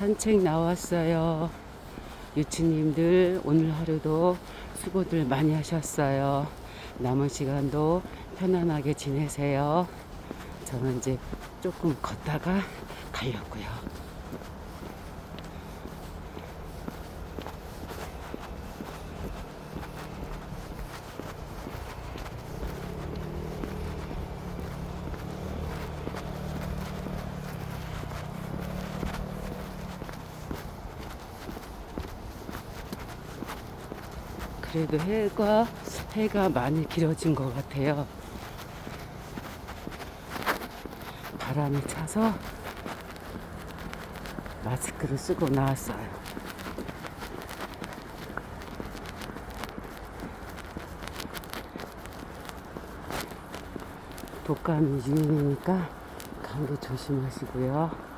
산책 나왔어요. 유치님들 오늘 하루도 수고들 많이 하셨어요. 남은 시간도 편안하게 지내세요. 저는 이제 조금 걷다가 가려고요. 그래도 해가 해가 많이 길어진 것 같아요. 바람이 차서 마스크를 쓰고 나왔어요. 독감이 유행이니까 감기 조심하시고요.